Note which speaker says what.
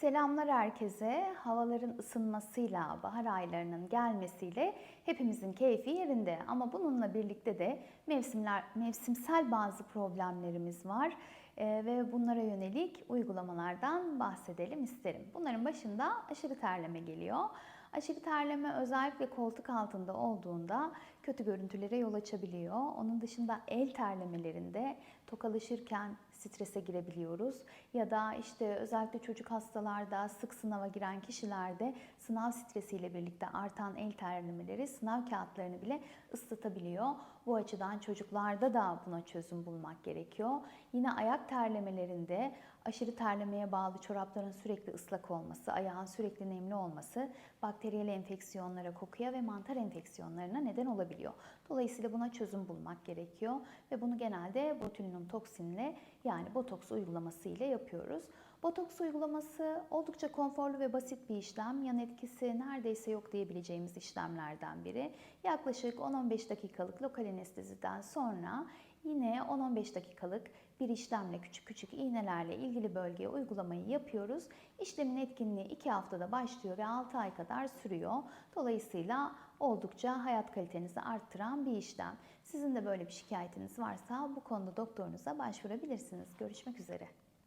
Speaker 1: Selamlar herkese. Havaların ısınmasıyla, bahar aylarının gelmesiyle hepimizin keyfi yerinde. Ama bununla birlikte de mevsimler, mevsimsel bazı problemlerimiz var. Ee, ve bunlara yönelik uygulamalardan bahsedelim isterim. Bunların başında aşırı terleme geliyor. Aşırı terleme özellikle koltuk altında olduğunda kötü görüntülere yol açabiliyor. Onun dışında el terlemelerinde tokalaşırken strese girebiliyoruz. Ya da işte özellikle çocuk hastalarda sık sınava giren kişilerde sınav stresiyle birlikte artan el terlemeleri sınav kağıtlarını bile ıslatabiliyor. Bu açıdan çocuklarda da buna çözüm bulmak gerekiyor. Yine ayak terlemelerinde aşırı terlemeye bağlı çorapların sürekli ıslak olması, ayağın sürekli nemli olması bakteriyel enfeksiyonlara, kokuya ve mantar enfeksiyonlarına neden olabiliyor. Dolayısıyla buna çözüm bulmak gerekiyor ve bunu genelde botulinum toksinle yani botoks uygulaması ile yapıyoruz. Botoks uygulaması oldukça konforlu ve basit bir işlem. Yan etkisi neredeyse yok diyebileceğimiz işlemlerden biri. Yaklaşık 10-15 dakikalık lokal anesteziden sonra yine 10-15 dakikalık bir işlemle küçük küçük iğnelerle ilgili bölgeye uygulamayı yapıyoruz. İşlemin etkinliği 2 haftada başlıyor ve 6 ay kadar sürüyor. Dolayısıyla oldukça hayat kalitenizi arttıran bir işlem. Sizin de böyle bir şikayetiniz varsa bu konuda doktorunuza başvurabilirsiniz. Görüşmek üzere.